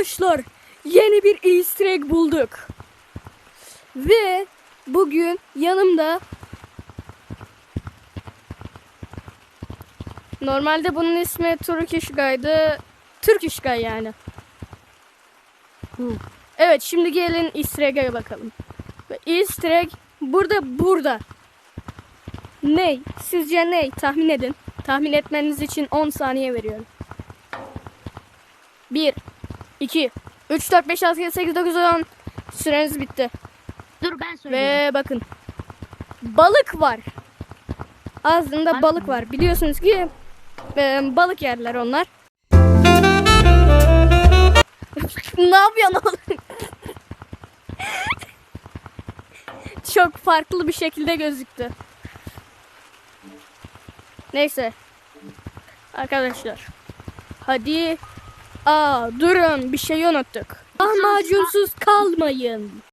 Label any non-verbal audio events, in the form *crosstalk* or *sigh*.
Arkadaşlar yeni bir easter egg bulduk. Ve bugün yanımda Normalde bunun ismi Turkish Guy'dı. Turkish Guy yani. Evet şimdi gelin easter egg'e bakalım. Ve Easter egg burada burada. Ne? Sizce ne? Tahmin edin. Tahmin etmeniz için 10 saniye veriyorum. 1 2 3 4 5 6 7 8 9 10 Süreniz bitti. Dur ben söyleyeyim. Ve bakın. Balık var. Ağzında Var balık mı? var. Biliyorsunuz ki e, balık yerler onlar. *laughs* ne yapıyorsun oğlum? *laughs* Çok farklı bir şekilde gözüktü. Neyse. Arkadaşlar. Hadi. Aa durun bir şey unuttuk. Lahmacunsuz kalmayın.